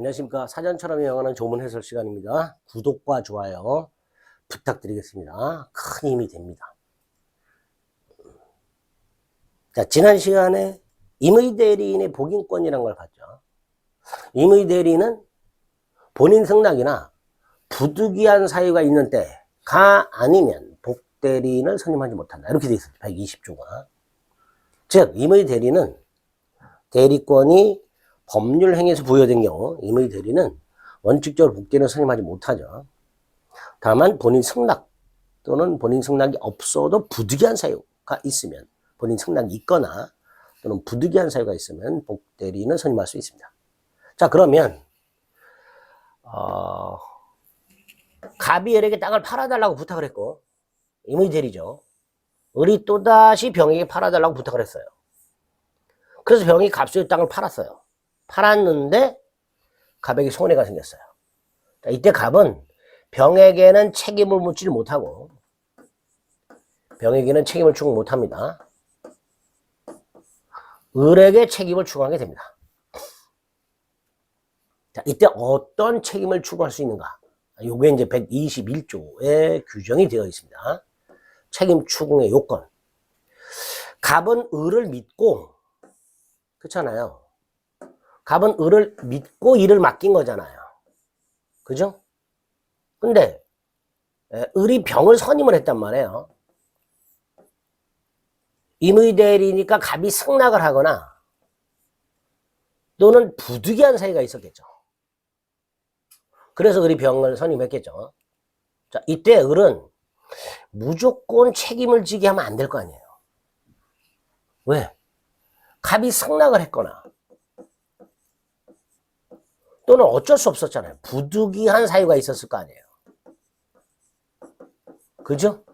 안녕하십니까. 사전처럼 영어하는 조문 해설 시간입니다. 구독과 좋아요 부탁드리겠습니다. 큰 힘이 됩니다. 자, 지난 시간에 임의 대리인의 복인권이라는 걸 봤죠. 임의 대리인은 본인 승낙이나 부득이한 사유가 있는 때가 아니면 복대리인을 선임하지 못한다. 이렇게 되어 있습니다. 120조가. 즉, 임의 대리는 대리권이 법률 행위에서 부여된 경우 임의 대리는 원칙적으로 복대리를 선임하지 못하죠. 다만 본인 승낙 또는 본인 승낙이 없어도 부득이한 사유가 있으면 본인 승낙이 있거나 또는 부득이한 사유가 있으면 복대리인을 선임할 수 있습니다. 자 그러면 어, 을에게 땅을 팔아달라고 부탁을 했고 임의 대리죠. 을이 또다시 병에게 팔아달라고 부탁을 했어요. 그래서 병이 갑수의 땅을 팔았어요. 팔았는데 갑에게 손해가 생겼어요. 자, 이때 갑은 병에게는 책임을 묻지를 못하고 병에게는 책임을 추구 못합니다. 을에게 책임을 추구하게 됩니다. 자, 이때 어떤 책임을 추구할 수 있는가? 요게 이제 121조에 규정이 되어 있습니다. 책임 추궁의 요건. 갑은 을을 믿고, 그렇잖아요. 갑은 을을 믿고 일을 맡긴 거잖아요. 그죠? 근데, 에, 을이 병을 선임을 했단 말이에요. 임의대리니까 갑이 승낙을 하거나 또는 부득이한 사이가 있었겠죠. 그래서 을이 병을 선임했겠죠. 자, 이때 을은 무조건 책임을 지게 하면 안 될 거 아니에요. 왜? 갑이 승낙을 했거나 또는 어쩔 수 없었잖아요. 부득이한 사유가 있었을 거 아니에요. 그죠?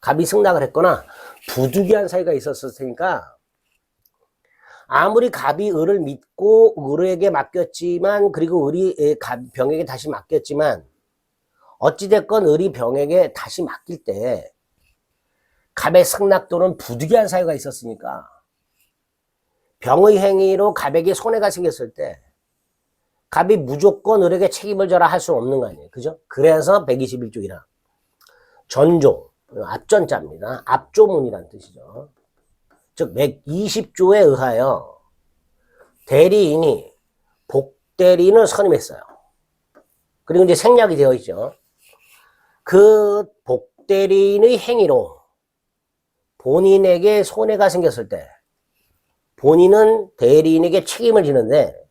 갑이 승낙을 했거나 부득이한 사유가 있었을 테니까 아무리 갑이 을을 믿고 을에게 맡겼지만 그리고 을이 갑, 병에게 다시 맡겼지만 어찌됐건 을이 병에게 다시 맡길 때 갑의 승낙 또는 부득이한 사유가 있었으니까 병의 행위로 갑에게 손해가 생겼을 때 갑이 무조건 을에게 책임을 져라 할수 없는 거 아니에요. 그죠? 그래서 121조이라 전조 앞전자입니다. 앞조문이란 뜻이죠. 즉 120조에 의하여 대리인이 복대리인을 선임했어요. 그리고 이제 생략이 되어 있죠. 그 복대리인의 행위로 본인에게 손해가 생겼을 때 본인은 대리인에게 책임을 지는데 아,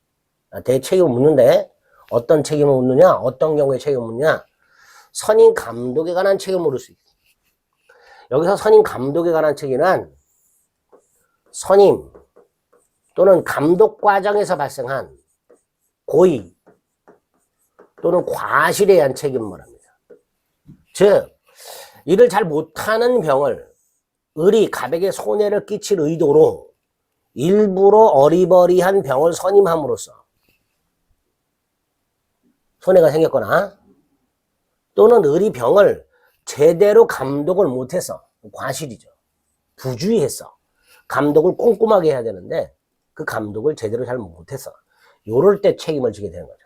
대책임을 묻는데 어떤 책임을 묻느냐 어떤 경우에 책임을 묻느냐 선임 감독에 관한 책임을 물을 수 있어요. 여기서 선임 감독에 관한 책임은 선임 또는 감독 과정에서 발생한 고의 또는 과실에 의한 책임을 말합니다. 즉, 일을 잘 못하는 병을 을이 갑에게 손해를 끼칠 의도로 일부러 어리버리한 병을 선임함으로써 손해가 생겼거나 또는 을이 병을 제대로 감독을 못해서 과실이죠. 부주의했어. 감독을 꼼꼼하게 해야 되는데 그 감독을 제대로 잘 못해서 요럴 때 책임을 지게 되는 거죠.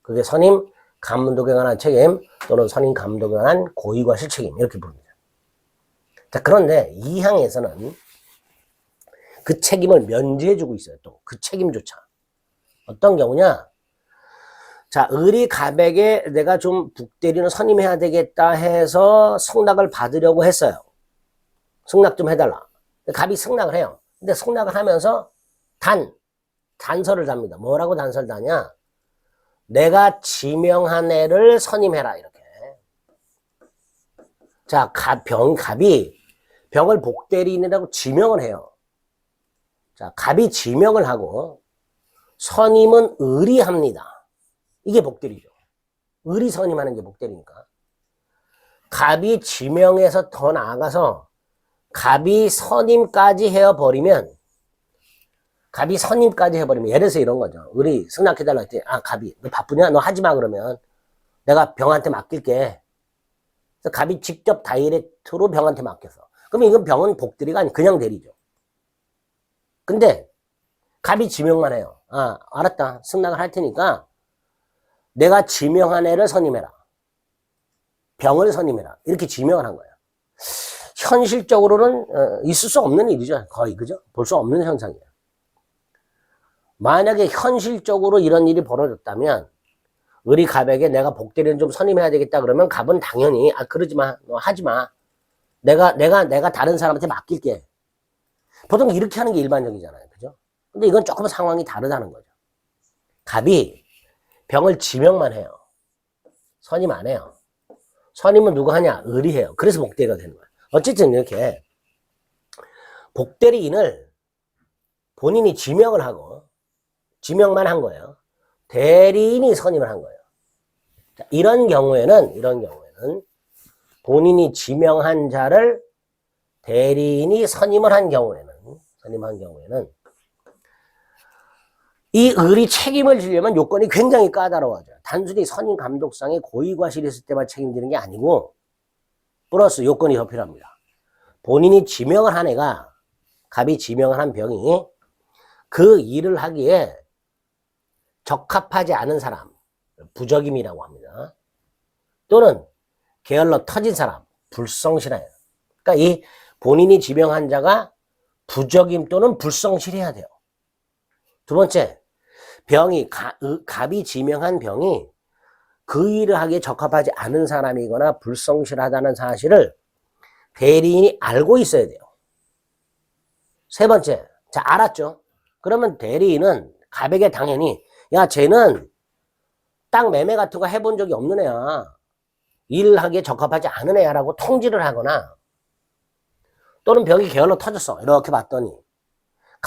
그게 선임 감독에 관한 책임 또는 선임 감독에 관한 고의과 실 책임 이렇게 부릅니다. 자 그런데 이 항에서는 그 책임을 면제해주고 있어요. 또 그 책임조차 어떤 경우냐? 자, 을이 갑에게 내가 좀 북대리는 선임해야 되겠다 해서 승낙을 받으려고 했어요. 승낙 좀 해달라. 갑이 승낙을 해요. 근데 승낙을 하면서 단, 단서를 답니다. 뭐라고 단서를 다냐? 내가 지명한 애를 선임해라. 이렇게. 자, 갑, 병, 갑이 병을 복대리인이라고 지명을 해요. 자, 갑이 지명을 하고 선임은 을이 합니다. 이게 복대리죠. 을이 선임하는 게 복대리니까. 갑이 지명해서 더 나아가서 갑이 선임까지 해버리면 갑이 선임까지 해버리면 예를 들어서 이런 거죠. 을이 승낙해달라 했더니 아 갑이 너 바쁘냐? 너 하지마 그러면 내가 병한테 맡길게. 그래서 갑이 직접 다이렉트로 병한테 맡겨서 그러면 이건 병은 복대리가 아니 그냥 대리죠. 근데 갑이 지명만 해요. 아, 알았다. 승낙을 할 테니까 내가 지명한 애를 선임해라. 병을 선임해라. 이렇게 지명을 한 거예요. 현실적으로는 어, 있을 수 없는 일이죠. 거의 그죠? 볼 수 없는 현상이에요. 만약에 현실적으로 이런 일이 벌어졌다면 우리 갑에게 내가 복대리는 좀 선임해야 되겠다 그러면 갑은 당연히 아 그러지 마. 너 하지 마. 내가 내가 내가 다른 사람한테 맡길게. 보통 이렇게 하는 게 일반적이잖아요. 그죠? 근데 이건 조금 상황이 다르다는 거죠. 갑이 병을 지명만 해요. 선임 안 해요. 선임은 누가 하냐? 의리해요. 그래서 복대리가 되는 거예요. 어쨌든 이렇게 복대리인을 본인이 지명을 하고 지명만 한 거예요. 대리인이 선임을 한 거예요. 자, 이런 경우에는 이런 경우에는 본인이 지명한 자를 대리인이 선임을 한 경우에는 선임한 경우에는 이 을이 책임을 지려면 요건이 굉장히 까다로워져요. 단순히 선임 감독상의 고의과실이 있을 때만 책임지는 게 아니고 플러스 요건이 더 필요합니다. 본인이 지명을 한 애가 갑이 지명을 한 병이 그 일을 하기에 적합하지 않은 사람 부적임이라고 합니다. 또는 게을러 터진 사람 불성실해요. 그러니까 이 본인이 지명한 자가 부적임 또는 불성실해야 돼요. 두 번째, 병이 가, 의- 갑이 지명한 병이 그 일을 하기에 적합하지 않은 사람이거나 불성실하다는 사실을 대리인이 알고 있어야 돼요. 세 번째, 자 알았죠? 그러면 대리인은 갑에게 당연히 야 쟤는 땅 매매 같은 거 해본 적이 없는 애야. 일을 하기에 적합하지 않은 애야라고 통지를 하거나 또는 병이 게을러 터졌어. 이렇게 봤더니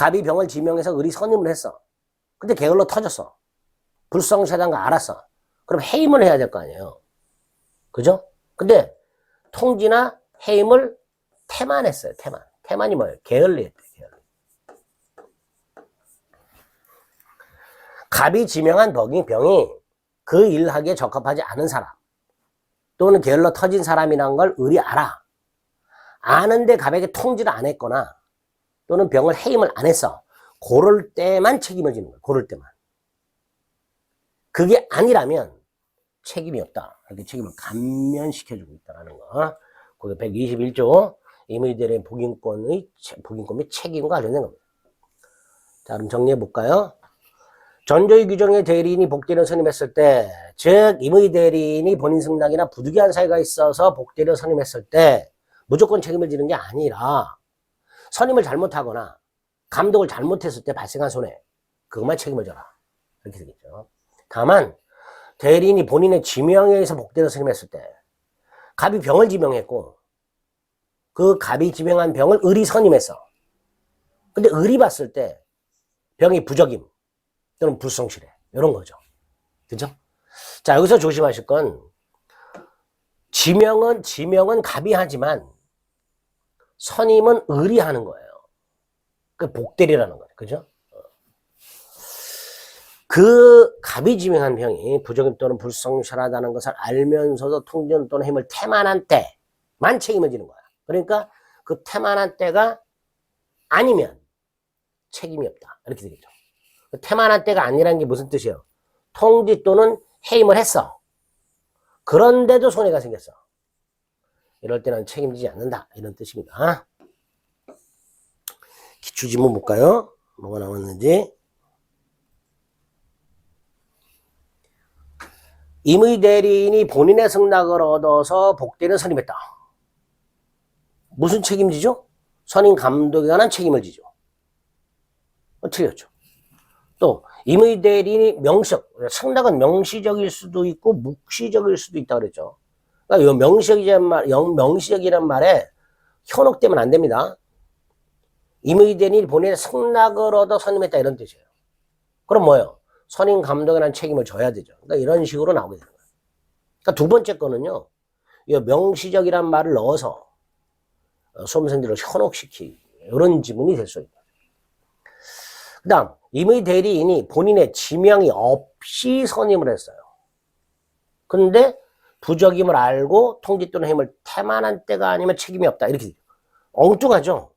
갑이 병을 지명해서 을이 선임을 했어. 근데 게을러 터졌어. 불성실한 거 알았어. 그럼 해임을 해야 될 거 아니에요. 그죠? 근데 통지나 해임을 태만 했어요. 태만. 태만이 뭐예요? 게을리 했대. 게을리. 갑이 지명한 병이, 병이 그 일하기에 적합하지 않은 사람 또는 게을러 터진 사람이란 걸 을이 알아. 아는데 갑에게 통지를 안 했거나 또는 병을 해임을 안 했어. 고를 때만 책임을 지는 거야. 고를 때만. 그게 아니라면 책임이 없다. 이렇게 책임을 감면시켜주고 있다는 거. 그게 121조 임의대리인 복인권의 채- 복인권 및 책임과 관련된 겁니다. 자, 그럼 정리해 볼까요? 전조의 규정의 대리인이 복대를 선임했을 때, 즉 임의 대리인이 본인 승낙이나 부득이한 사유가 있어서 복대를 선임했을 때 무조건 책임을 지는 게 아니라 선임을 잘못하거나 감독을 잘못했을 때 발생한 손해 그것만 책임을 져라 이렇게 되겠죠. 다만 대리인이 본인의 지명에 의해서 복대를 선임했을 때 갑이 병을 지명했고 그 갑이 지명한 병을 을이 선임했어. 근데 을이 봤을 때 병이 부적임 또는 불성실해 이런 거죠. 그죠? 자 여기서 조심하실 건 지명은 지명은 갑이 하지만 선임은 을이 하는 거예요. 그 복대리라는 거예요. 그죠? 어. 그 갑이 지명한 병이 부적임 또는 불성실하다는 것을 알면서도 통전 또는 힘을 태만한 때만 책임을 지는 거야. 그러니까 그 태만한 때가 아니면 책임이 없다. 이렇게 되겠죠. 그 태만한 때가 아니라는 게 무슨 뜻이에요? 통지 또는 해임을 했어. 그런데도 손해가 생겼어. 이럴 때는 책임지지 않는다. 이런 뜻입니다. 기출지문 볼까요? 뭐가 나왔는지. 임의 대리인이 본인의 승낙을 얻어서 복대를 선임했다. 무슨 책임지죠? 선임 감독에 관한 책임을 지죠. 어, 틀렸죠. 또 임의 대리인이 명시적, 승낙은 명시적일 수도 있고 묵시적일 수도 있다 그랬죠. 그러니까 이 명시적이란 말, 영- 명시적이란 말에 현혹되면 안 됩니다. 임의 대리인이 본인의 승낙을 얻어 선임했다 이런 뜻이에요. 그럼 뭐예요? 선임 대한 책임을 져야 되죠. 그러니까 이런 식으로 나오게 되는 거예요. 그러니까 두 번째 거는요. 이 명시적이란 말을 넣어서 어, 수험생들을 현혹시키 이런 지문이 될 수 있다. 그 다음 임의 대리인이 본인의 지명이 없이 선임을 했어요. 근데 부적임을 알고 통지 또는 힘을 태만한 때가 아니면 책임이 없다. 이렇게. 엉뚱하죠?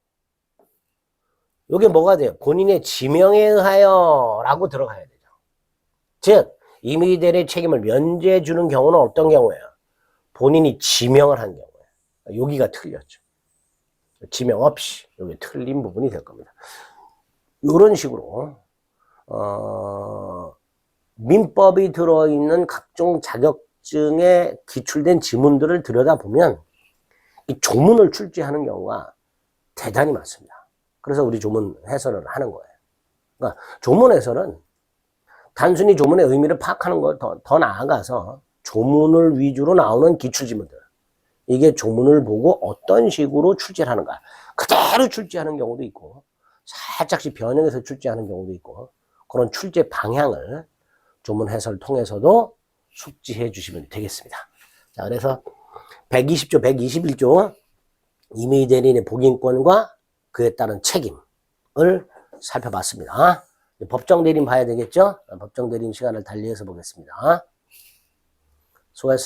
요게 뭐가 돼요? 본인의 지명에 의하여 라고 들어가야 되죠. 즉, 이미 대리의 책임을 면제해 주는 경우는 어떤 경우예요? 본인이 지명을 한 경우예요. 여기가 틀렸죠. 지명 없이 여기 틀린 부분이 될 겁니다. 이런 식으로 어, 민법이 들어있는 각종 자격증에 기출된 지문들을 들여다보면 이 조문을 출제하는 경우가 대단히 많습니다. 그래서 우리 조문 해설을 하는 거예요. 그러니까 조문 해설은 단순히 조문의 의미를 파악하는 것 더, 더 나아가서 조문을 위주로 나오는 기출지문들. 이게 조문을 보고 어떤 식으로 출제를 하는가. 그대로 출제하는 경우도 있고, 살짝씩 변형해서 출제하는 경우도 있고, 그런 출제 방향을 조문 해설 통해서도 숙지해 주시면 되겠습니다. 자, 그래서 120조, 121조 이미 대리인의 복인권과 그에 따른 책임을 살펴봤습니다. 법정 대리인 봐야 되겠죠? 법정 대리인 시간을 달리해서 보겠습니다. 수고하셨습니다.